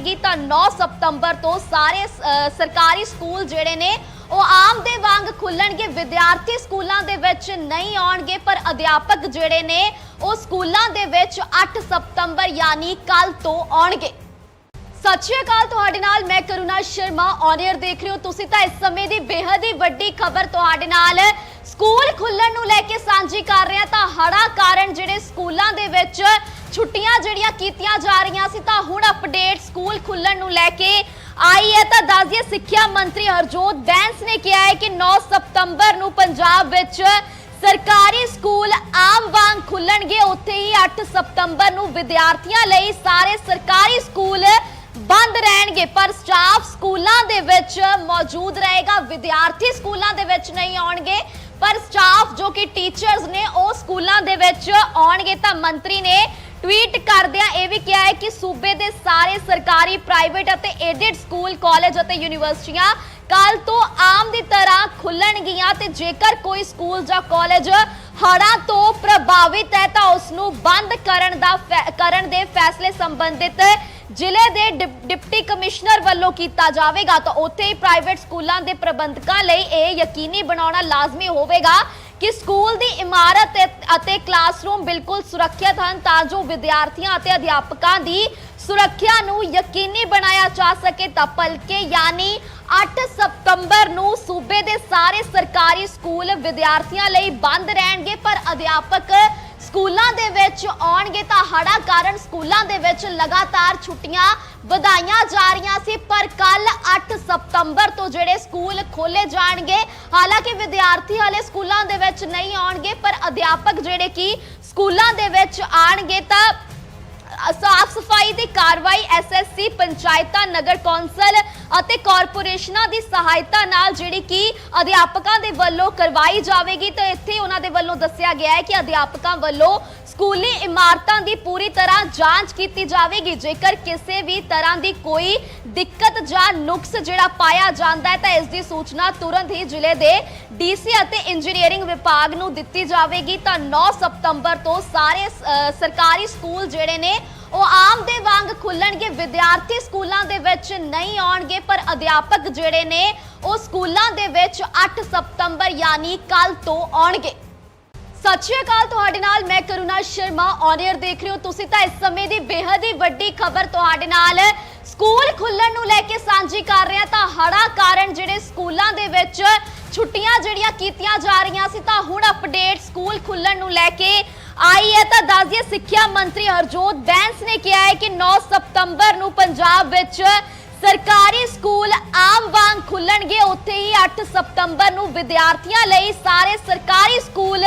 ਜਾਵੇਗੀ ਤਾਂ 9 ਸਤੰਬਰ ਤੋਂ ਸਾਰੇ ਸਰਕਾਰੀ ਸਕੂਲ ਜਿਹੜੇ ਨੇ, ਉਹ ਆਮ ਦੇ ਵਾਂਗ ਖੁੱਲਣਗੇ, ਵਿਦਿਆਰਥੀ ਸਕੂਲਾਂ ਦੇ ਵਿੱਚ ਨਹੀਂ ਆਉਣਗੇ, ਪਰ ਅਧਿਆਪਕ ਜਿਹੜੇ ਨੇ, ਉਹ ਸਕੂਲਾਂ ਦੇ ਵਿੱਚ 8 ਸਤੰਬਰ ਯਾਨੀ ਕੱਲ ਤੋਂ ਆਉਣਗੇ। ਸਤਿ ਸ਼੍ਰੀ ਅਕਾਲ, ਤੁਹਾਡੇ ਨਾਲ ਮੈਂ ਕਰੁਣਾ ਸ਼ਰਮਾ ਔਨੀਅਰ ਦੇਖ ਰਹੇ ਹੋ ਤੁਸੀਂ ਤਾਂ ਇਸ ਸਮੇਂ ਦੀ ਬੇहद ਹੀ ਵੱਡੀ ਖਬਰ ਤੁਹਾਡੇ ਨਾਲ। ਸਕੂਲ ਖੁੱਲਣ ਨੂੰ ਲੈ ਕੇ ਸਾਂਝੀ ਕਰ ਰਹੇ ਹਾਂ ਤਾਂ ਹੜਾ ਕਾਰਨ ਜਿਹੜੇ ਸਕੂਲਾਂ ਦੇ ਵਿੱਚ ਛੁੱਟੀਆਂ ਜਿਹੜੀਆਂ ਕੀਤੀਆਂ ਜਾ ਰਹੀਆਂ ਸੀ, ਤਾਂ ਹੁਣ ਅਪਡੇਟ ਸਕੂਲ ਖੁੱਲਣ ਨੂੰ ਲੈ ਕੇ ਆਈ ਹੈ। ਤਾਂ ਦੱਸ ਸਿੱਖਿਆ ਮੰਤਰੀ ਹਰਜੋਤ ਬੈਂਸ ਨੇ ਕਿਹਾ ਹੈ ਕਿ 9 ਸਤੰਬਰ ਨੂੰ ਪੰਜਾਬ ਵਿੱਚ ਸਰਕਾਰੀ ਸਕੂਲ ਆਮ ਵਾਂਗ ਖੁੱਲਣਗੇ। ਉੱਥੇ ਹੀ 8 ਸਤੰਬਰ ਨੂੰ ਵਿਦਿਆਰਥੀਆਂ ਲਈ ਸਾਰੇ ਸਰਕਾਰੀ ਸਕੂਲ ਬੰਦ ਰਹਿਣਗੇ। ਪਰ ਸਟਾਫ ਸਕੂਲਾਂ ਦੇ ਵਿੱਚ ਮੌਜੂਦ ਰਹੇਗਾ। ਵਿਦਿਆਰਥੀ ਸਕੂਲਾਂ ਦੇ ਵਿੱਚ ਨਹੀਂ ਆਉਣਗੇ। ਪਰ ਸਟਾਫ ਜੋ ਕਿ ਟੀਚਰਸ ਨੇ, ਉਹ ਸਕੂਲਾਂ ਦੇ ਵਿੱਚ ਆਉਣਗੇ। ਤਾਂ ਮੰਤਰੀ ਨੇ ਟਵੀਟ ਕਰਦਿਆਂ ਇਹ ਵੀ ਕਿਹਾ ਹੈ ਕਿ ਸੂਬੇ ਦੇ ਸਾਰੇ ਸਰਕਾਰੀ, ਪ੍ਰਾਈਵੇਟ ਅਤੇ ਏਡਡ ਸਕੂਲ ਕਾਲਜ ਅਤੇ ਯੂਨੀਵਰਸਿਟੀਆਂ ਕੱਲ ਤੋਂ ਆਮ ਦੀ ਤਰ੍ਹਾਂ ਖੁੱਲਣਗੀਆਂ ਤੇ ਜੇਕਰ ਕੋਈ ਸਕੂਲ ਜਾਂ ਕਾਲਜ ਹੜ੍ਹਾਂ ਤੋਂ ਪ੍ਰਭਾਵਿਤ ਹੈ ਤਾਂ ਉਸ ਨੂੰ ਬੰਦ ਕਰਨ ਦਾ ਫੈ- ਕਰਨ ਦੇ ਫੈਸਲੇ ਸੰਬੰਧਿਤ ਜ਼ਿਲ੍ਹੇ ਦੇ ਡਿਪ- ਡਿਪਟੀ ਕਮਿਸ਼ਨਰ ਵੱਲੋਂ ਕੀਤਾ ਜਾਵੇਗਾ। ਤਾਂ ਉੱਥੇ ਹੀ ਪ੍ਰਾਈਵੇਟ ਸਕੂਲਾਂ ਦੇ ਪ੍ਰਬੰਧਕਾਂ ਲਈ ਇਹ ਯਕੀਨੀ ਬਣਾਉਣਾ ਲਾਜ਼ਮੀ ਹੋਵੇਗਾ ਕਿ ਸਕੂਲ ਦੀ ਇਮਾਰਤ ਅਤੇ- ਕਲਾਸਰੂਮ ਬਿਲਕੁਲ ਸੁਰੱਖਿਅਤ ਹਨ ਤਾਂ ਜੋ ਵਿਦਿਆਰਥੀਆਂ ਅਤੇ ਅਧਿਆਪਕਾਂ ਦੀ ਸੁਰੱਖਿਆ ਨੂੰ ਯਕੀਨੀ ਬਣਾਇਆ ਜਾ ਸਕੇ ਤਾਂ ਭਲਕੇ ਯਾਨੀ 8 ਸਤੰਬਰ ਨੂੰ ਸੂਬੇ ਦੇ ਸਾਰੇ ਸਰਕਾਰੀ ਸਕੂਲ ਵਿਦਿਆਰਥੀਆਂ ਲਈ ਬੰਦ ਰਹਿਣਗੇ, ਪਰ ਅਧਿਆਪਕ ਸਕੂਲਾਂ ਦੇ ਵਿੱਚ ਆਉਣਗੇ ਤਾਂ ਹੜਾ ਕਾਰਨ ਸਕੂਲਾਂ ਦੇ ਵਿੱਚ ਲਗਾਤਾਰ ਛੁੱਟੀਆਂ ਵਧਾਈਆਂ ਜਾ ਰਹੀਆਂ ਸੀ, ਪਰ ਕੱਲ 8 ਸਤੰਬਰ ਤੋਂ ਜਿਹੜੇ ਸਕੂਲ ਖੋਲੇ ਜਾਣਗੇ, ਹਾਲਾਂਕਿ ਵਿਦਿਆਰਥੀ ਹਾਲੇ ਸਕੂਲਾਂ ਦੇ ਵਿੱਚ ਨਹੀਂ ਆਉਣਗੇ, ਪਰ ਅਧਿਆਪਕ ਜਿਹੜੇ ਕਿ ਸਕੂਲਾਂ ਦੇ ਵਿੱਚ ਆਣਗੇ ਤਾਂ ਸਾਫ਼ ਸਫ਼ਾਈ ਦੀ ਕਾਰਵਾਈ ਐਸਐਸਸੀ ਪੰਚਾਇਤਾਂ, ਨਗਰ ਕੌਂਸਲ ਅਤੇ ਕਾਰਪੋਰੇਸ਼ਨਾਂ ਦੀ ਸਹਾਇਤਾ ਨਾਲ ਜਿਹੜੀ ਕਿ ਅਧਿਆਪਕਾਂ ਦੇ ਵੱਲੋਂ ਕਰਵਾਈ ਜਾਵੇਗੀ। ਤਾਂ ਇੱਥੇ ਉਹਨਾਂ ਦੇ ਵੱਲੋਂ ਦੱਸਿਆ ਗਿਆ ਹੈ ਕਿ ਅਧਿਆਪਕਾਂ ਵੱਲੋਂ ਸਕੂਲੀ ਇਮਾਰਤਾਂ ਦੀ ਪੂਰੀ ਤਰ੍ਹਾਂ ਜਾਂਚ ਕੀਤੀ ਜਾਵੇਗੀ। ਜੇਕਰ ਕਿਸੇ ਵੀ ਤਰ੍ਹਾਂ ਦੀ ਕੋਈ ਦਿੱਕਤ ਜਾਂ ਨੁਕਸ ਜਿਹੜਾ ਪਾਇਆ ਜਾਂਦਾ ਹੈ, ਤਾਂ ਇਸ ਦੀ ਸੂਚਨਾ ਤੁਰੰਤ ਹੀ ਜ਼ਿਲ੍ਹੇ ਦੇ ਡੀਸੀ ਅਤੇ ਇੰਜੀਨੀਅਰਿੰਗ ਵਿਭਾਗ ਨੂੰ ਦਿੱਤੀ ਜਾਵੇਗੀ। ਤਾਂ 9 ਸਤੰਬਰ ਤੋਂ ਸਾਰੇ ਸਰਕਾਰੀ ਸਕੂਲ ਜਿਹੜੇ ਨੇ, ਉਹ ਆਮ ਦੇ ਵਾਂਗ ਖੁੱਲਣਗੇ। ਵਿਦਿਆਰਥੀ ਸਕੂਲਾਂ ਦੇ ਵਿੱਚ ਨਹੀਂ ਆਉਣਗੇ, ਪਰ ਅਧਿਆਪਕ ਜਿਹੜੇ ਨੇ, ਉਹ ਸਕੂਲਾਂ ਦੇ ਵਿੱਚ 8 ਸਤੰਬਰ ਯਾਨੀ ਕੱਲ ਤੋਂ ਆਉਣਗੇ। ਸਤਿ ਸ਼੍ਰੀ ਅਕਾਲ ਤੁਹਾਡੇ ਨਾਲ, ਮੈਂ ਕਰੁਣਾ ਸ਼ਰਮਾ ਔਨੀਅਰ ਦੇਖ ਰਹੇ ਹੋ ਤੁਸੀਂ ਤਾਂ ਇਸ ਸਮੇਂ ਦੀ ਬੇहद ਹੀ ਵੱਡੀ ਖਬਰ ਤੁਹਾਡੇ ਨਾਲ। ਸਕੂਲ ਖੁੱਲਣ ਨੂੰ ਲੈ ਕੇ ਸਾਂਝੀ ਕਰ ਰਹੇ ਹਾਂ ਤਾਂ ਹੜਾ ਕਾਰਨ ਜਿਹੜੇ ਸਕੂਲਾਂ ਦੇ ਵਿੱਚ ਛੁੱਟੀਆਂ ਜਿਹੜੀਆਂ ਕੀਤੀਆਂ ਜਾ ਰਹੀਆਂ ਸੀ, ਤਾਂ ਹੁਣ ਅਪਡੇਟ ਸਕੂਲ ਖੁੱਲਣ ਨੂੰ ਲੈ ਕੇ ਆਈ ਹੈ। ਤਾਂ ਦੱਸ ਸਿੱਖਿਆ ਮੰਤਰੀ ਹਰਜੋਤ ਬੈਂਸ ਨੇ ਕਿਹਾ ਹੈ ਕਿ 9 ਸਤੰਬਰ ਨੂੰ ਪੰਜਾਬ ਵਿੱਚ ਸਰਕਾਰੀ ਸਕੂਲ ਆਮ ਵਾਂਗ ਖੁੱਲਣਗੇ ਉੱਥੇ ਹੀ 8 ਸਤੰਬਰ ਨੂੰ ਵਿਦਿਆਰਥੀਆਂ ਲਈ ਸਾਰੇ ਸਰਕਾਰੀ ਸਕੂਲ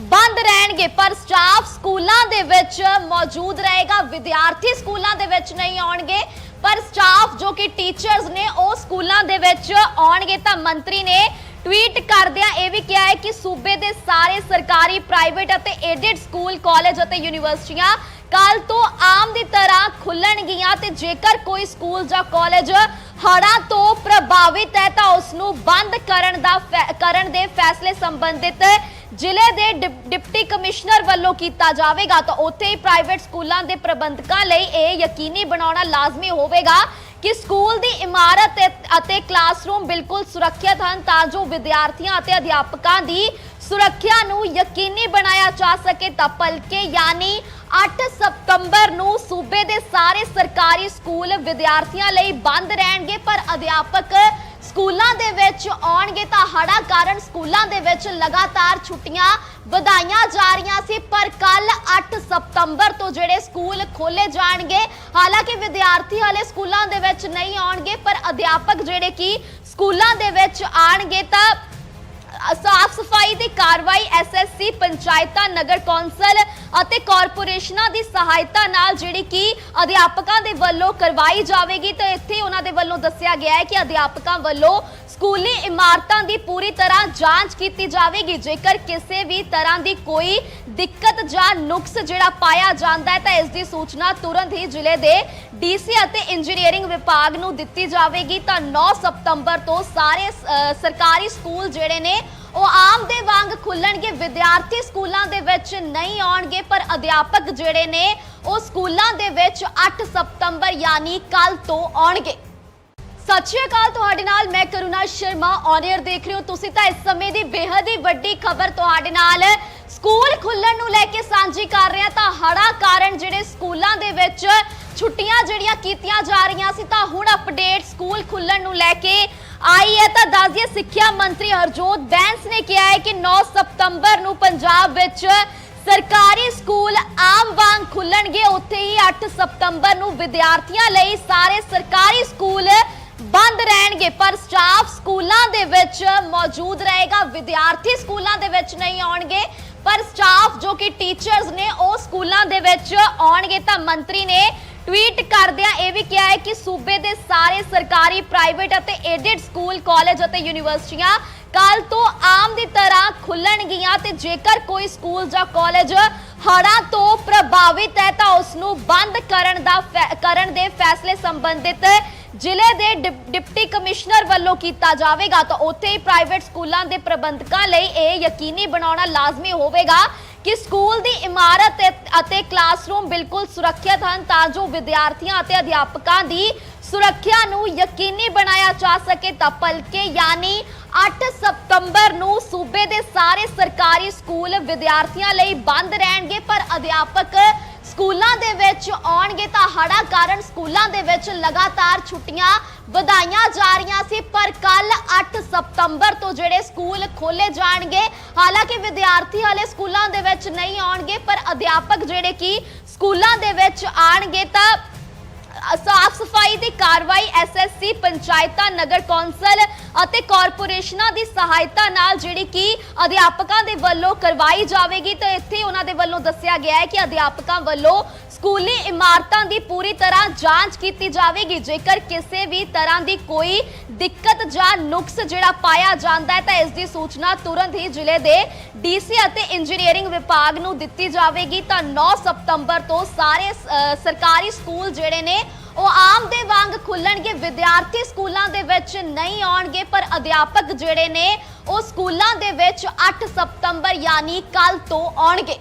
ਬੰਦ ਰਹਿਣਗੇ, ਪਰ ਸਟਾਫ ਸਕੂਲਾਂ ਦੇ ਵਿੱਚ ਮੌਜੂਦ ਰਹੇਗਾ। ਵਿਦਿਆਰਥੀ ਸਕੂਲਾਂ ਦੇ ਵਿੱਚ ਨਹੀਂ ਆਉਣਗੇ, ਪਰ ਸਟਾਫ ਜੋ ਕਿ ਟੀਚਰਸ ਨੇ, ਉਹ ਸਕੂਲਾਂ ਦੇ ਵਿੱਚ ਆਉਣਗੇ। ਤਾਂ ਮੰਤਰੀ ਨੇ ਟਵੀਟ ਕਰਦਿਆਂ ਇਹ ਵੀ ਕਿਹਾ ਹੈ ਕਿ ਸੂਬੇ ਦੇ ਸਾਰੇ ਸਰਕਾਰੀ ਪ੍ਰਾਈਵੇਟ ਅਤੇ ਏਡਡ ਸਕੂਲ ਕਾਲਜ ਅਤੇ ਯੂਨੀਵਰਸਿਟੀਆਂ ਕੱਲ ਤੋਂ ਆਮ ਦੀ ਤਰ੍ਹਾਂ ਖੁੱਲਣਗੀਆਂ ਤੇ ਜੇਕਰ ਕੋਈ ਸਕੂਲ ਜਾਂ ਕਾਲਜ ਹੜ੍ਹਾਂ ਤੋਂ ਪ੍ਰਭਾਵਿਤ ਹੈ ਤਾਂ ਉਸ ਨੂੰ ਬੰਦ ਕਰਨ ਦਾ ਫੈ- ਕਰਨ ਦੇ ਫੈਸਲੇ ਸੰਬੰਧਿਤ ਜ਼ਿਲ੍ਹੇ ਦੇ ਡਿਪ- ਡਿਪਟੀ ਕਮਿਸ਼ਨਰ ਵੱਲੋਂ ਕੀਤਾ ਜਾਵੇਗਾ ਤਾਂ ਉੱਥੇ ਹੀ ਪ੍ਰਾਈਵੇਟ ਸਕੂਲਾਂ ਦੇ ਪ੍ਰਬੰਧਕਾਂ ਲਈ ਇਹ ਯਕੀਨੀ ਬਣਾਉਣਾ ਲਾਜ਼ਮੀ ਹੋਵੇਗਾ ਕਿ ਸਕੂਲ ਦੀ ਇਮਾਰਤ ਅਤੇ- ਕਲਾਸਰੂਮ ਬਿਲਕੁਲ ਸੁਰੱਖਿਅਤ ਹਨ ਤਾਂ ਜੋ ਵਿਦਿਆਰਥੀਆਂ ਅਤੇ ਅਧਿਆਪਕਾਂ ਦੀ ਸੁਰੱਖਿਆ ਨੂੰ ਯਕੀਨੀ ਬਣਾਇਆ ਜਾ ਸਕੇ ਤਾਂ ਭਲਕੇ ਯਾਨੀ 8 ਸਤੰਬਰ ਨੂੰ ਸੂਬੇ ਦੇ ਸਾਰੇ ਸਰਕਾਰੀ ਸਕੂਲ ਵਿਦਿਆਰਥੀਆਂ ਲਈ ਬੰਦ ਰਹਿਣਗੇ ਪਰ ਅਧਿਆਪਕ ਸਕੂਲਾਂ ਦੇ ਵਿੱਚ ਆਉਣਗੇ ਤਾਂ ਹੜਾ ਕਾਰਨ ਸਕੂਲਾਂ ਦੇ ਵਿੱਚ ਲਗਾਤਾਰ ਛੁੱਟੀਆਂ ਵਧਾਈਆਂ ਜਾ ਰਹੀਆਂ ਸੀ, ਪਰ ਕੱਲ 8 ਸਤੰਬਰ ਤੋਂ ਜਿਹੜੇ ਸਕੂਲ ਖੋਲੇ ਜਾਣਗੇ, ਹਾਲਾਂਕਿ ਵਿਦਿਆਰਥੀ ਹਾਲੇ ਸਕੂਲਾਂ ਦੇ ਵਿੱਚ ਨਹੀਂ ਆਉਣਗੇ, ਪਰ ਅਧਿਆਪਕ ਜਿਹੜੇ ਕਿ ਸਕੂਲਾਂ ਦੇ ਵਿੱਚ ਆਣਗੇ ਤਾਂ ਸਾਫ਼ ਸਫ਼ਾਈ ਦੀ ਕਾਰਵਾਈ ਐਸਐਸਸੀ ਪੰਚਾਇਤਾਂ, ਨਗਰ ਕੌਂਸਲ ਅਤੇ ਕਾਰਪੋਰੇਸ਼ਨਾਂ ਦੀ ਸਹਾਇਤਾ ਨਾਲ ਜਿਹੜੀ ਕਿ ਅਧਿਆਪਕਾਂ ਦੇ ਵੱਲੋਂ ਕਰਵਾਈ ਜਾਵੇਗੀ। ਤਾਂ ਇੱਥੇ ਉਹਨਾਂ ਦੇ ਵੱਲੋਂ ਦੱਸਿਆ ਗਿਆ ਹੈ ਕਿ ਅਧਿਆਪਕਾਂ ਵੱਲੋਂ ਸਕੂਲੀ ਇਮਾਰਤਾਂ ਦੀ ਪੂਰੀ ਤਰ੍ਹਾਂ ਜਾਂਚ ਕੀਤੀ ਜਾਵੇਗੀ। ਜੇਕਰ ਕਿਸੇ ਵੀ ਤਰ੍ਹਾਂ ਦੀ ਕੋਈ ਦਿੱਕਤ ਜਾਂ ਨੁਕਸ ਜਿਹੜਾ ਪਾਇਆ ਜਾਂਦਾ ਹੈ, ਤਾਂ ਇਸ ਦੀ ਸੂਚਨਾ ਤੁਰੰਤ ਹੀ ਜ਼ਿਲ੍ਹੇ ਦੇ ਡੀਸੀ ਅਤੇ ਇੰਜੀਨੀਅਰਿੰਗ ਵਿਭਾਗ ਨੂੰ ਦਿੱਤੀ ਜਾਵੇਗੀ। ਤਾਂ 9 ਸਤੰਬਰ ਤੋਂ ਸਾਰੇ ਸਰਕਾਰੀ ਸਕੂਲ ਜਿਹੜੇ ਨੇ ਉਹ ਆਮ ਦੇ ਵਾਂਗ ਖੁੱਲਣਗੇ, ਵਿਦਿਆਰਥੀ ਸਕੂਲਾਂ ਦੇ ਵਿੱਚ ਨਹੀਂ ਆਉਣਗੇ, ਪਰ ਅਧਿਆਪਕ ਜਿਹੜੇ ਨੇ, ਉਹ ਸਕੂਲਾਂ ਦੇ ਵਿੱਚ 8 ਸਤੰਬਰ ਯਾਨੀ ਕੱਲ ਤੋਂ ਆਉਣਗੇ। ਸਤਿ ਸ਼੍ਰੀ ਅਕਾਲ, ਤੁਹਾਡੇ ਨਾਲ ਮੈਂ ਕਰੁਣਾ ਸ਼ਰਮਾ ਔਨ ਦੇਖ ਰਹੇ ਹੋ ਤੁਸੀਂ ਤਾਂ ਇਸ ਸਮੇਂ ਦੀ ਬੇहद ਹੀ ਵੱਡੀ ਖਬਰ ਤੁਹਾਡੇ ਨਾਲ। ਸਕੂਲ ਖੁੱਲਣ ਨੂੰ ਲੈ ਕੇ ਸਾਂਝੀ ਕਰ ਰਹੇ ਹਾਂ ਤਾਂ ਹੜਾ ਕਾਰਨ ਜਿਹੜੇ ਸਕੂਲਾਂ ਦੇ ਵਿੱਚ ਛੁੱਟੀਆਂ ਜਿਹੜੀਆਂ ਕੀਤੀਆਂ ਜਾ ਰਹੀਆਂ ਸੀ, ਤਾਂ ਹੁਣ ਅਪਡੇਟ ਸਕੂਲ ਖੁੱਲਣ ਨੂੰ ਲੈ ਕੇ ਆਈ ਹੈ ਤਾਂ ਦੱਸ ਸਿੱਖਿਆ ਮੰਤਰੀ ਹਰਜੋਤ ਬੈਂਸ ਨੇ ਕਿਹਾ ਹੈ ਕਿ 9 ਸਤੰਬਰ ਨੂੰ ਪੰਜਾਬ ਵਿੱਚ ਸਰਕਾਰੀ ਸਕੂਲ ਆਮ ਵਾਂਗ ਖੁੱਲਣਗੇ। ਉੱਥੇ ਹੀ 8 ਸਤੰਬਰ ਨੂੰ ਵਿਦਿਆਰਥੀਆਂ ਲਈ ਸਾਰੇ ਸਰਕਾਰੀ ਸਕੂਲ ਬੰਦ ਰਹਿਣਗੇ, ਪਰ ਸਟਾਫ ਸਕੂਲਾਂ ਦੇ ਵਿੱਚ ਮੌਜੂਦ ਰਹੇਗਾ। ਵਿਦਿਆਰਥੀ ਸਕੂਲਾਂ ਦੇ ਵਿੱਚ ਨਹੀਂ ਆਉਣਗੇ, ਪਰ ਸਟਾਫ ਜੋ ਕਿ ਟੀਚਰਸ ਨੇ ਉਹ ਸਕੂਲਾਂ ਦੇ ਵਿੱਚ ਆਉਣਗੇ ਤਾਂ ਮੰਤਰੀ ਨੇ ਟਵੀਟ ਕਰਦਿਆਂ ਇਹ ਵੀ ਕਿਹਾ ਹੈ ਕਿ ਸੂਬੇ ਦੇ ਸਾਰੇ ਸਰਕਾਰੀ, ਪ੍ਰਾਈਵੇਟ ਅਤੇ ਏਡਡ ਸਕੂਲ ਕਾਲਜ ਅਤੇ ਯੂਨੀਵਰਸਿਟੀਆਂ ਕੱਲ ਤੋਂ ਆਮ ਦੀ ਤਰ੍ਹਾਂ ਖੁੱਲਣਗੀਆਂ ਤੇ ਜੇਕਰ ਕੋਈ ਸਕੂਲ ਜਾਂ ਕਾਲਜ ਹੜ੍ਹਾਂ ਤੋਂ ਪ੍ਰਭਾਵਿਤ ਹੈ ਤਾਂ ਉਸ ਨੂੰ ਬੰਦ ਕਰਨ ਦਾ ਫੈ- ਕਰਨ ਦੇ ਫੈਸਲੇ ਸੰਬੰਧਿਤ ਜ਼ਿਲ੍ਹੇ ਦੇ ਡਿਪ- ਡਿਪਟੀ ਕਮਿਸ਼ਨਰ ਵੱਲੋਂ ਕੀਤਾ ਜਾਵੇਗਾ। ਤਾਂ ਉੱਥੇ ਹੀ ਪ੍ਰਾਈਵੇਟ ਸਕੂਲਾਂ ਦੇ ਪ੍ਰਬੰਧਕਾਂ ਲਈ ਇਹ ਯਕੀਨੀ ਬਣਾਉਣਾ ਲਾਜ਼ਮੀ ਹੋਵੇਗਾ ਕਿ ਸਕੂਲ ਦੀ ਇਮਾਰਤ ਅਤੇ- ਕਲਾਸਰੂਮ ਬਿਲਕੁਲ ਸੁਰੱਖਿਅਤ ਹਨ ਤਾਂ ਜੋ ਵਿਦਿਆਰਥੀਆਂ ਅਤੇ ਅਧਿਆਪਕਾਂ ਦੀ ਸੁਰੱਖਿਆ ਨੂੰ ਯਕੀਨੀ ਬਣਾਇਆ ਜਾ ਸਕੇ ਤਾਂ ਭਲਕੇ ਯਾਨੀ 8 ਸਤੰਬਰ ਨੂੰ ਸੂਬੇ ਦੇ ਸਾਰੇ ਸਰਕਾਰੀ ਸਕੂਲ ਵਿਦਿਆਰਥੀਆਂ ਲਈ ਬੰਦ ਰਹਿਣਗੇ, ਪਰ ਅਧਿਆਪਕ ਸਕੂਲਾਂ ਦੇ ਵਿੱਚ ਆਉਣਗੇ ਤਾਂ ਹੜਾ ਕਾਰਨ ਸਕੂਲਾਂ ਦੇ ਵਿੱਚ ਲਗਾਤਾਰ ਛੁੱਟੀਆਂ ਵਧਾਈਆਂ ਜਾ ਰਹੀਆਂ ਸੀ, ਪਰ ਕੱਲ 8 ਸਤੰਬਰ ਤੋਂ ਜਿਹੜੇ ਸਕੂਲ ਖੋਲੇ ਜਾਣਗੇ, ਹਾਲਾਂਕਿ ਵਿਦਿਆਰਥੀ ਹਾਲੇ ਸਕੂਲਾਂ ਦੇ ਵਿੱਚ ਨਹੀਂ ਆਉਣਗੇ, ਪਰ ਅਧਿਆਪਕ ਜਿਹੜੇ ਕਿ ਸਕੂਲਾਂ ਦੇ ਵਿੱਚ ਆਣਗੇ ਤਾਂ ਸਾਫ਼ ਸਫ਼ਾਈ ਦੀ ਕਾਰਵਾਈ ਐਸਐਸਸੀ, ਪੰਚਾਇਤਾਂ, ਨਗਰ ਕੌਂਸਲ ਅਤੇ ਕਾਰਪੋਰੇਸ਼ਨਾਂ ਦੀ ਸਹਾਇਤਾ ਨਾਲ ਜਿਹੜੀ ਕਿ ਅਧਿਆਪਕਾਂ ਦੇ ਵੱਲੋਂ ਕਰਵਾਈ ਜਾਵੇਗੀ। ਤੇ ਇੱਥੇ ਉਹਨਾਂ ਦੇ ਵੱਲੋਂ ਦੱਸਿਆ ਗਿਆ ਹੈ ਕਿ ਅਧਿਆਪਕਾਂ ਵੱਲੋਂ ਸਕੂਲੀ ਇਮਾਰਤਾਂ ਦੀ ਪੂਰੀ ਤਰ੍ਹਾਂ ਜਾਂਚ ਕੀਤੀ ਜਾਵੇਗੀ। ਜੇਕਰ ਕਿਸੇ ਵੀ ਤਰ੍ਹਾਂ ਦੀ ਕੋਈ ਦਿੱਕਤ ਜਾਂ ਨੁਕਸ ਜਿਹੜਾ ਪਾਇਆ ਜਾਂਦਾ ਹੈ, ਤਾਂ ਇਸ ਦੀ ਸੂਚਨਾ ਤੁਰੰਤ ਹੀ ਜ਼ਿਲ੍ਹੇ ਦੇ ਡੀਸੀ ਅਤੇ ਇੰਜੀਨੀਅਰਿੰਗ ਵਿਭਾਗ ਨੂੰ ਦਿੱਤੀ ਜਾਵੇਗੀ। ਤਾਂ 9 ਸਤੰਬਰ ਤੋਂ ਸਾਰੇ ਸਰਕਾਰੀ ਸਕੂਲ ਜਿਹੜੇ ਨੇ, ਉਹ ਆਮ ਦੇ ਵਾਂਗ ਖੁੱਲਣਗੇ। ਵਿਦਿਆਰਥੀ ਸਕੂਲਾਂ ਦੇ ਵਿੱਚ ਨਹੀਂ ਆਉਣਗੇ, ਪਰ ਅਧਿਆਪਕ ਜਿਹੜੇ ਨੇ, ਉਹ ਸਕੂਲਾਂ ਦੇ ਵਿੱਚ 8 ਸਤੰਬਰ ਯਾਨੀ ਕੱਲ ਤੋਂ ਆਉਣਗੇ।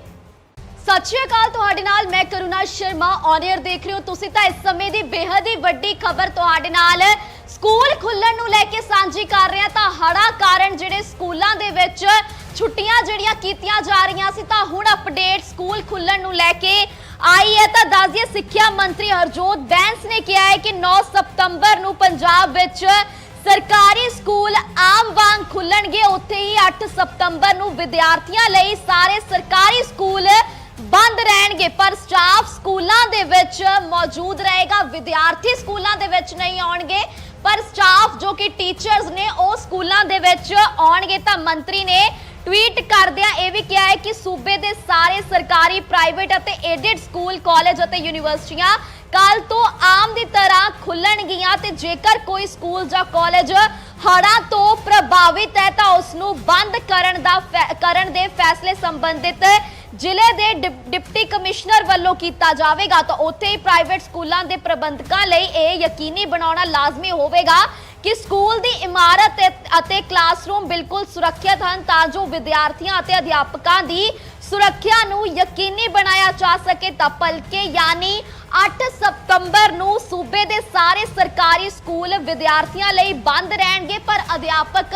ਸਤਿ ਸ਼੍ਰੀ ਅਕਾਲ, ਤੁਹਾਡੇ ਨਾਲ ਮੈਂ ਕਰੁਣਾ ਸ਼ਰਮਾ ਔਨ ਦੇਖ ਰਹੇ ਹੋ ਤੁਸੀਂ ਤਾਂ ਇਸ ਸਮੇਂ ਦੀ ਬੇहद ਹੀ ਵੱਡੀ ਖਬਰ ਤੁਹਾਡੇ ਨਾਲ। ਸਕੂਲ ਖੁੱਲਣ ਨੂੰ ਲੈ ਕੇ ਸਾਂਝੀ ਕਰ ਰਹੇ ਹਾਂ ਤਾਂ ਹੜਾ ਕਾਰਨ ਜਿਹੜੇ ਸਕੂਲਾਂ ਦੇ ਵਿੱਚ ਛੁੱਟੀਆਂ ਜਿਹੜੀਆਂ ਕੀਤੀਆਂ ਜਾ ਰਹੀਆਂ ਸੀ, ਤਾਂ ਹੁਣ ਅਪਡੇਟ ਸਕੂਲ ਖੁੱਲਣ ਨੂੰ ਲੈ ਕੇ ਆਈ ਹੈ। ਤਾਂ ਦੱਸ ਸਿੱਖਿਆ ਮੰਤਰੀ ਹਰਜੋਤ ਬੈਂਸ ਨੇ ਕਿਹਾ ਹੈ ਕਿ 9 ਸਤੰਬਰ ਨੂੰ ਪੰਜਾਬ ਵਿੱਚ ਸਰਕਾਰੀ ਸਕੂਲ ਆਮ ਵਾਂਗ ਖੁੱਲਣਗੇ ਉੱਥੇ ਹੀ 8 ਸਤੰਬਰ ਨੂੰ ਵਿਦਿਆਰਥੀਆਂ ਲਈ ਸਾਰੇ ਸਰਕਾਰੀ ਸਕੂਲ ਬੰਦ ਰਹਿਣਗੇ, ਪਰ ਸਟਾਫ ਸਕੂਲਾਂ ਦੇ ਵਿੱਚ ਮੌਜੂਦ ਰਹੇਗਾ। ਵਿਦਿਆਰਥੀ ਸਕੂਲਾਂ ਦੇ ਵਿੱਚ ਨਹੀਂ ਆਉਣਗੇ, ਪਰ ਸਟਾਫ ਜੋ ਕਿ ਟੀਚਰਸ ਨੇ, ਉਹ ਸਕੂਲਾਂ ਦੇ ਵਿੱਚ ਆਉਣਗੇ। ਤਾਂ ਮੰਤਰੀ ਨੇ ਟਵੀਟ ਕਰਦਿਆਂ ਇਹ ਵੀ ਕਿਹਾ ਹੈ ਕਿ ਸੂਬੇ ਦੇ ਸਾਰੇ ਸਰਕਾਰੀ ਪ੍ਰਾਈਵੇਟ ਅਤੇ ਏਡਡ ਸਕੂਲ ਕਾਲਜ ਅਤੇ ਯੂਨੀਵਰਸਿਟੀਆਂ ਕੱਲ ਤੋਂ ਆਮ ਦੀ ਤਰ੍ਹਾਂ ਖੁੱਲਣਗੀਆਂ ਤੇ ਜੇਕਰ ਕੋਈ ਸਕੂਲ ਜਾਂ ਕਾਲਜ ਹੜ੍ਹਾਂ ਤੋਂ ਪ੍ਰਭਾਵਿਤ ਹੈ ਤਾਂ ਉਸ ਨੂੰ ਬੰਦ ਕਰਨ ਦਾ ਫੈ- ਕਰਨ ਦੇ ਫੈਸਲੇ ਸੰਬੰਧਿਤ ਜ਼ਿਲ੍ਹੇ ਦੇ ਡਿਪ- ਡਿਪਟੀ ਕਮਿਸ਼ਨਰ ਵੱਲੋਂ ਕੀਤਾ ਜਾਵੇਗਾ ਤਾਂ ਉੱਥੇ ਹੀ ਪ੍ਰਾਈਵੇਟ ਸਕੂਲਾਂ ਦੇ ਪ੍ਰਬੰਧਕਾਂ ਲਈ ਇਹ ਯਕੀਨੀ ਬਣਾਉਣਾ ਲਾਜ਼ਮੀ ਹੋਵੇਗਾ ਕਿ ਸਕੂਲ ਦੀ ਇਮਾਰਤ ਅਤੇ- ਕਲਾਸਰੂਮ ਬਿਲਕੁਲ ਸੁਰੱਖਿਅਤ ਹਨ ਤਾਂ ਜੋ ਵਿਦਿਆਰਥੀਆਂ ਅਤੇ ਅਧਿਆਪਕਾਂ ਦੀ ਸੁਰੱਖਿਆ ਨੂੰ ਯਕੀਨੀ ਬਣਾਇਆ ਜਾ ਸਕੇ ਤਾਂ ਭਲਕੇ ਯਾਨੀ 8 ਸਤੰਬਰ ਨੂੰ ਸੂਬੇ ਦੇ ਸਾਰੇ ਸਰਕਾਰੀ ਸਕੂਲ ਵਿਦਿਆਰਥੀਆਂ ਲਈ ਬੰਦ ਰਹਿਣਗੇ ਪਰ ਅਧਿਆਪਕ